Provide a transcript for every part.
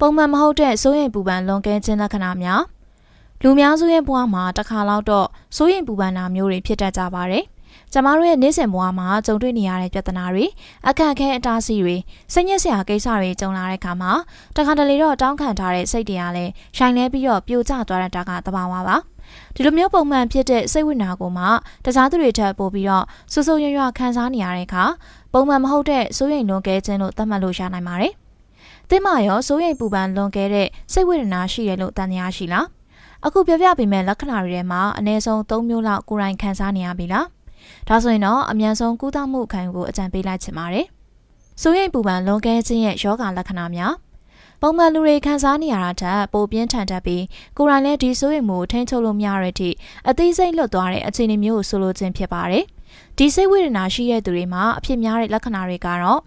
ပုံမှန်မဟုတ်တဲ့စိုးရိမ်ပူပန်လွန်ကဲခြင်းလက္ခဏာများလူများစုရဲ့ဘဝမှာတစ်ခါလောက်တော့စိုးရိမ်ပူပန်တာမျိုးတွေဖြစ်တတ်ကြပါတယ်။ကျမတို့ရဲ့နေ့စဉ်ဘဝမှာကြုံတွေ့နေရတဲ့ပြဿနာတွေအခက်အခဲအတားအဆီးတွေစိတ်ညစ်စရာကိစ္စတွေကြုံလာတဲ့အခါမှာတခါတလေတော့တောင်းခံထားတဲ့စိတ်တရားလည်းရှိုင်လဲပြီးတော့ပြိုကျသွားတဲ့တာကသဘာဝပါ။ဒီလိုမျိုးပုံမှန်ဖြစ်တဲ့စိတ်ဝိညာဉ်ကိုမှတခြားသူတွေထပ်ပို့ပြီးတော့ဆူဆူရွရွခံစားနေရတဲ့အခါပုံမှန်မဟုတ်တဲ့စိုးရိမ်လွန်ကဲခြင်းလို့သတ်မှတ်လို့ရနိုင်ပါတယ်။ သင်မရောစိုးရိမ်ပူပန်လွန်ကဲတဲ့စိတ်ဝေဒနာရှိတယ်လို့တန်တရားရှိလား။အခုပြောပြပေးမယ့်လက္ခဏာတွေထဲမှာအနည်းဆုံး၃မျိုးလောက်ကိုယ်တိုင်ခံစားနေရပြီလား။ဒါဆိုရင်တော့အမြန်ဆုံးကုသမှုခံယူဖို့အကြံပေးလိုက်ချင်ပါတယ်။စိုးရိမ်ပူပန်လွန်ကဲခြင်းရဲ့ယောဂလက္ခဏာများပုံမှန်လူတွေခံစားနေရတာထက်ပိုပြင်းထန်တတ်ပြီးကိုယ်တိုင်လည်းဒီဆိုရင်မှုထိန်းချုပ်လို့မရတဲ့အထိအသေးစိတ်လွတ်သွားတဲ့အခြေအနေမျိုးကိုဆိုလိုခြင်းဖြစ်ပါတယ်။ဒီစိတ်ဝေဒနာရှိတဲ့သူတွေမှာအဖြစ်များတဲ့လက္ခဏာတွေကတော့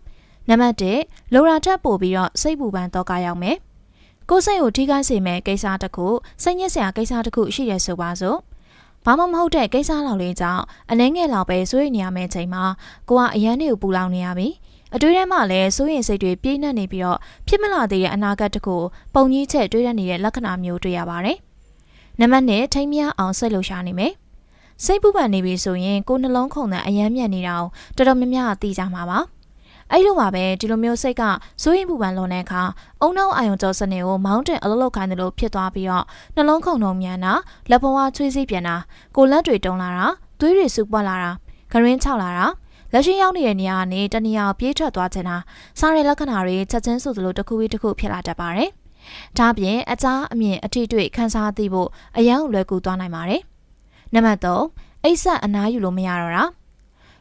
နံပါတ်1လိုရာထက်ပိုပြီးတော့စိတ်ပူပန်တော့ကရောက်မယ်။ကိုယ်စိတ်ကိုထိခိုက်စေမယ့်ကိစ္စတစ်ခုစိတ်ညစ်စရာကိစ္စတစ်ခုရှိရဆိုပါစို့။ဘာမှမဟုတ်တဲ့ကိစ္စလောက်လေးကြောင့်အနှဲငယ်လောက်ပဲစိုးရိမ်နေရမယ့်ချိန်မှာကိုကအရန်တွေကိုပူလောင်နေရပြီ။အတွေးထဲမှာလည်းစိုးရင်စိတ်တွေပြည့်နှက်နေပြီးတော့ဖြစ်မလာသေးတဲ့အနာဂတ်တခုပုံကြီးချက်တွေးရနေတဲ့လက္ခဏာမျိုးတွေ့ရပါတယ်။နံပါတ်1ထိမ်းမြအောင်စိတ်လှုပ်ရှားနေမယ်။စိတ်ပူပန်နေပြီဆိုရင်ကိုယ်နှလုံးခုန်တဲ့အယမ်းမြတ်နေတာကိုတော်တော်များများသိကြမှာပါ။ အဲ့လိုပါပဲဒီလိုမျိုးစိတ်ကစိုးရင်ပူပန်လွန်တဲ့အခါအုံနောက်အာယုံကြောစနစ်ကိုမောင်းတင်အလုပ်လုပ်ခိုင်းတယ်လို့ဖြစ်သွားပြီးတော့နှလုံးခုန်နှုံမြန်တာလက်ဘဝချွေးစီးပြန်တာကိုလက်တွေတုံလာတာသွေးတွေစုပွက်လာတာဂရင်းချောက်လာတာလက်ရှိရောက်နေတဲ့နေရာကနေတနေရာပြေးထွက်သွားခြင်းဟာစားတဲ့လက္ခဏာတွေချက်ချင်းဆိုသလိုတစ်ခုပြီးတစ်ခုဖြစ်လာတတ်ပါတယ်။ဒါပြင်အကြားအမြင်အထိတွေ့ခန်းစားသိဖို့အယံလွယ်ကူသွားနိုင်ပါတယ်။နံပါတ်3အိတ်ဆက်အနားယူလို့မရတော့တာ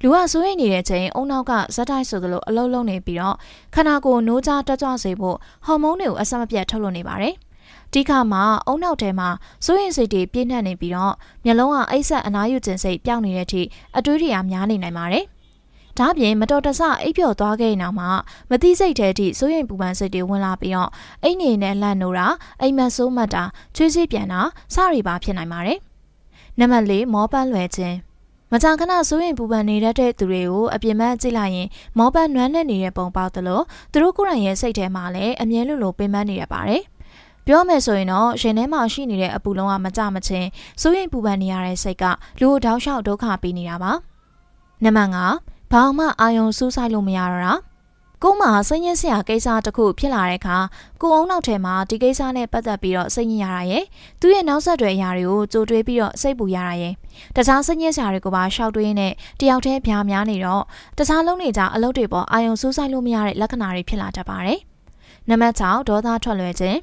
လူကစိုးရိမ်နေတဲ့ချိန်အုံနောက်ကဇက်တိုက်ဆိုသလိုအလုံးလုံးနေပြီးတော့ခန္ဓာကိုယ်နိုးကြားတက်ကြွစေဖို့ဟော်မုန်းတွေကိုအဆက်မပြတ်ထုတ်လွှတ်နေပါတယ်။ဒီခါမှာအုံနောက်ထဲမှာစိုးရင်စိတ်တွေပြည့်နှက်နေပြီးတော့မျက်လုံးကအိတ်ဆက်အနားယူခြင်းစိတ်ပျောက်နေတဲ့အထိအတွေးတွေကများနေနိုင်ပါတယ်။ဒါပြင်မတော်တဆအိပ်ပျော်သွားခဲ့နောက်မှာမတိစိတ်တဲ့အထိစိုးရိမ်ပူပန်စိတ်တွေဝင်လာပြီးတော့အိမ်နေနဲ့လန့်နိုးတာအိမ်မက်ဆိုးမှတ်တာချွေးစီးပြန်တာစရီပါဖြစ်နိုင်ပါတယ်။နံပါတ်၄မောပန်းလွယ်ခြင်း မကြာခဏစိုးရင်ပူပန်နေတတ်တဲ့သူတွေကိုအပြင်မကြည့်လိုက်ရင်မောပန်းနွမ်းနေနေတဲ့ပုံပေါက်သလိုသူတို့ကိုယ်တိုင်ရဲ့စိတ်ထဲမှာလည်းအမြဲလိုလိုပင်ပန်းနေရပါတယ်။ပြောမယ်ဆိုရင်တော့ရှင်ထဲမှာရှိနေတဲ့အပူလုံးကမကြမချင်းစိုးရင်ပူပန်နေရတဲ့စိတ်ကလူကိုတောက်လျှောက်ဒုက္ခပေးနေတာပါ။နံပါတ်5ဘာမှအာယုံစူးစိုက်လို့မရတော့တာကိုမစိတ်ညစ်စရာကိစ္စတစ်ခုဖြစ်လာတဲ့အခါကိုအောင်နောက်ထဲမှာဒီကိစ္စနဲ့ပတ်သက်ပြီးတော့စိတ်ညစ်ရတာရဲ့သူ့ရဲ့နောက်ဆက်တွဲအရာတွေကိုကြိုတွေးပြီးတော့စိတ်ပူရတာရဲ့ တခြားစိတ်ညစ်စရာတွေကိုပါရှောက်တွေးနေတယောက်တည်းပြားများနေတော့တခြားလုံးနေကြအလုပ်တွေပေါ်အာယုံစူးစိုက်လို့မရတဲ့လက္ခဏာတွေဖြစ်လာတတ်ပါတယ်နံပါတ်6ဒေါသထွက်လွယ်ခြင်း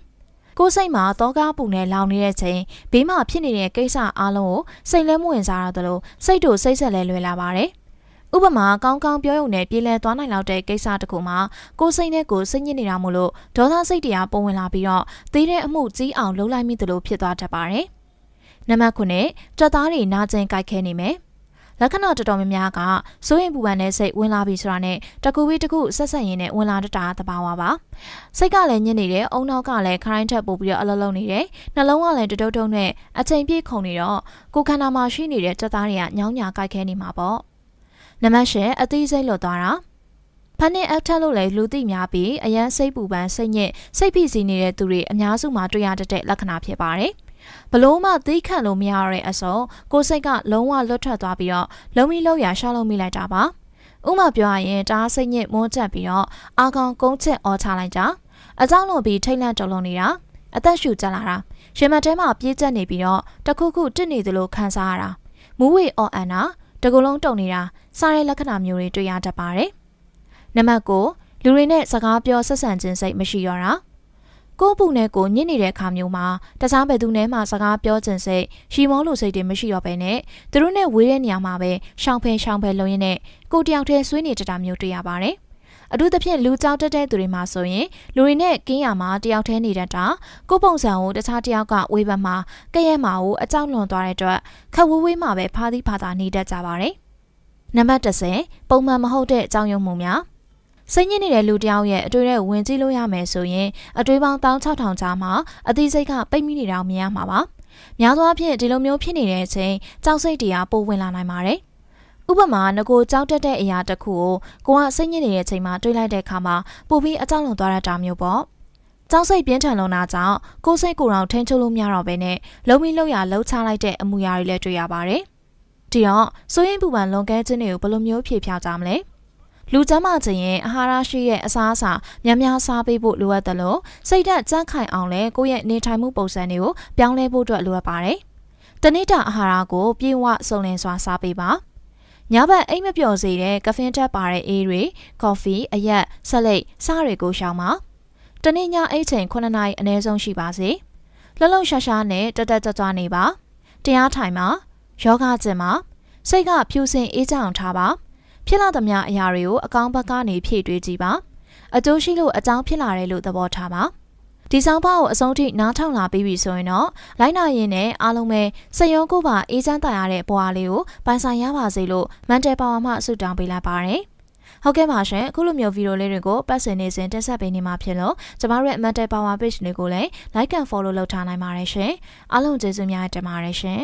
ကိုယ်စိတ်မှာတောကားပူနဲ့လောင်နေတဲ့ချိန်ဘေးမှာဖြစ်နေတဲ့ကိစ္စအလုံးကိုစိတ်လဲမဝင်စားရတယ်လို့စိတ်တို့စိတ်ဆက်လဲလွယ်လာပါတယ်ဥပမာကောင်းကောင်းပြောရုံနဲ့ပြေးလဲသွားနိုင်လောက်တဲ့ကိစ္စတခုမှာကိုယ်စိတ်နဲ့ကိုယ်စိတ်ညစ်နေတာမို့လို့ဒေါသစိတ်တရားပုံဝင်လာပြီးတော့သေးတဲ့အမှုကြီးအောင်လှုပ်လိုက်မိသလိုဖြစ်သွားတတ်ပါတယ်။ နံပါတ်9ကြွက်သားတွေနာကျင်ကြိုက်ခဲနေမယ်။လက္ခဏာတော်တော်များများကစိုးရင်ပူပန်တဲ့စိတ်ဝင်လာပြီဆိုတာနဲ့တကူဝေးတကူဆက်ဆက်ရင်းနဲ့ဝင်လာတတာတဘာဝပါစိတ်ကလည်းညစ်နေတယ်အုံနောက်ကလည်းခိုင်းထက်ပို့ပြီးတော့အလုံးလုံးနေတယ်နှလုံးကလည်းတတုံတုံနဲ့အချိန်ပြည့်ခုန်နေတော့ကိုခန္ဓာမှာရှိနေတဲ့ကြက်သားတွေကညောင်းညာကြိုက်ခဲနေမှာပေါ့နံပါတ်၈အသေးစိတ်လွတ်သွားတာဖန်နဲ့အထက်လို့လည်းလူသိများပြီးအရန်စိတ်ပူပန်စိတ်ညစ်စိတ်ဖိစီးနေတဲ့သူတွေအများစုမှာတွေ့ရတတ်တဲ့လက္ခဏာဖြစ်ပါတယ် ဘလို့မှသိခံလို့မရတဲ့အစုံကိုယ်စိတ်ကလုံးဝလွတ်ထွက်သွားပြီးတော့လုံးမီလုံးရရှောက်လုံးမိလိုက်တာပါဥမာပြောရရင်တားစိတ်ညစ်မွန်းချက်ပြီးတော့အာကောင်ကုန်းချက်အော်ချလိုက်ကြအကြောင်းလို့ပြီးထိတ်လန့်တုံလုံးနေတာအသက်ရှူကြလာတာရှင်မတဲမှာပြေးကျက်နေပြီးတော့တခုခုတစ်နေသလိုခံစားရတာမူးဝေအော်အန်နာတကူလုံးတုံနေတာစားတဲ့လက္ခဏာမျိုးတွေတွေ့ရတတ်ပါတယ်။နံပါတ်9လူတွေနဲ့စကားပြောဆက်ဆံခြင်းစိတ်မရှိရတာ ကိုယ့်ပူနဲ့ကိုညစ်နေတဲ့အခါမျိုးမှာတခြားဘယ်သူနဲ့မှစကားပြောခြင်းစိတ်ရှီမောလိုစိတ်တွေမရှိတော့ဘဲနဲ့သူတို့နဲ့ဝေးတဲ့နေရာမှာပဲရှောင်ဖယ်ရှောင်ဖယ်လုံရင်းနဲ့ကိုတယောက်တည်းဆွေးနေတတာမျိုးတွေ့ရပါတယ်။အထူးသဖြင့်လူကြောက်တက်တဲ့သူတွေမှာဆိုရင်လူတွေနဲ့ကင်းရမှာတယောက်တည်းနေတတ်တာကိုပုံစံကိုတခြားတယောက်ကဝေးဘက်မှာကဲ့ရဲ့မှာကိုအကြောက်လွန်သွားတဲ့အတွက်ခက်ဝေးဝေးမှာပဲဖားသီးဖာသာနေတတ်ကြပါတယ်။နံပါတ်30ပုံမှန်မဟုတ်တဲ့အကြောင်းရုံမှုများ စိတ်ညစ်နေတဲ့လူတယောက်ရဲ့အတွေ့အကြုံဝင်ကြည့်လို့ရမယ်ဆိုရင်အတွေ့ပေါင်း16000ချာမှာအသိစိတ်ကပိတ်မိနေတာမြင်ရမှာပါ။များသောအားဖြင့်ဒီလိုမျိုးဖြစ်နေတဲ့အချိန်ကြောက်စိတ်တရားပိုဝင်လာနိုင်ပါတယ်။ဥပမာငကိုကြောက်တတ်တဲ့အရာတစ်ခုကိုကိုကစိတ်ညစ်နေတဲ့အချိန်မှာတွေးလိုက်တဲ့အခါမှာပိုပြီးအကြောက်လွန်သွားတတ်တာမျိုးပေါ့ကြောက်စိတ်ပြင်းထန်လွန်တာကြောင့်ကိုယ်စိတ်ကိုယ်တော်ထိန်းချုပ်လို့မရတော့ဘဲနဲ့လုံမီလုံရလှုပ်ချလိုက်တဲ့အမှုရာတွေလည်းတွေ့ရပါတယ်။ဒီတော့စိုးရင်ပူပန်လွန်ကဲခြင်းတွေကိုဘယ်လိုမျိုးဖြေဖြောက်ကြမလဲ။ လူကျမ်းမာခြင်းရဲ့အာဟာရရှိတဲ့အစားအစာများများစားပေးဖို့လိုအပ်တယ်လို့စိတ်ဓာတ်ကြန့်ခိုင်အောင်လဲကိုယ့်ရဲ့နေထိုင်မှုပုံစံတွေကိုပြောင်းလဲဖို့အတွက်လိုအပ်ပါတယ်။တနေ့တာအာဟာရကိုပြေဝစုံလင်စွာစားပေးပါ။ညဘက်အိမ်မပျော်စေတဲ့ကဖင်တက်ပါတဲ့အေးတွေ၊ကော်ဖီ၊အရက်၊ဆက်လက်စားတွေကိုရှောင်ပါ။တနေ့ညအိတ်ချိန်9နာရီအနည်းဆုံးရှိပါစေ။လှလုံရှာရှာနဲ့တက်တက်ကြွကြွနေပါ။တရားထိုင်ပါ။ယောဂကျင့်ပါ။စိတ်ကဖြူစင်အေးချမ်းအောင်ထားပါ။ ဖြစ်လာသမျှအရာတွေကိုအကောင်းဘက်ကနေဖြည့်တွေးကြည့်ပါ။အကျိုးရှိလို့အကြောင်းဖြစ်လာတယ်လို့သဘောထားပါ။ဒီဆောင်ပါကိုအဆုံးထိနားထောင်လာပြီးပြီဆိုရင်တော့လိုက်နာရင်နဲ့အားလုံးပဲစက်ရုံကိုပါအေးချမ်းသာရတဲ့ဘဝလေးကိုပိုင်ဆိုင်ရပါစေလို့မန်တယ်ပါဝါမှဆုတောင်းပေးလိုက်ပါတယ်။ဟုတ်ကဲ့ပါရှင်အခုလိုမျိုးဗီဒီယိုလေးတွေကိုပတ်စင်နေစဉ်တက်ဆက်ပေးနေမှာဖြစ်လို့ကျမတို့ရဲ့ Mental Power Page လေးကိုလည်း Like and Follow လုပ်ထားနိုင်ပါတယ်ရှင်အားလုံးကျေးဇူးများတင်ပါတယ်ရှင်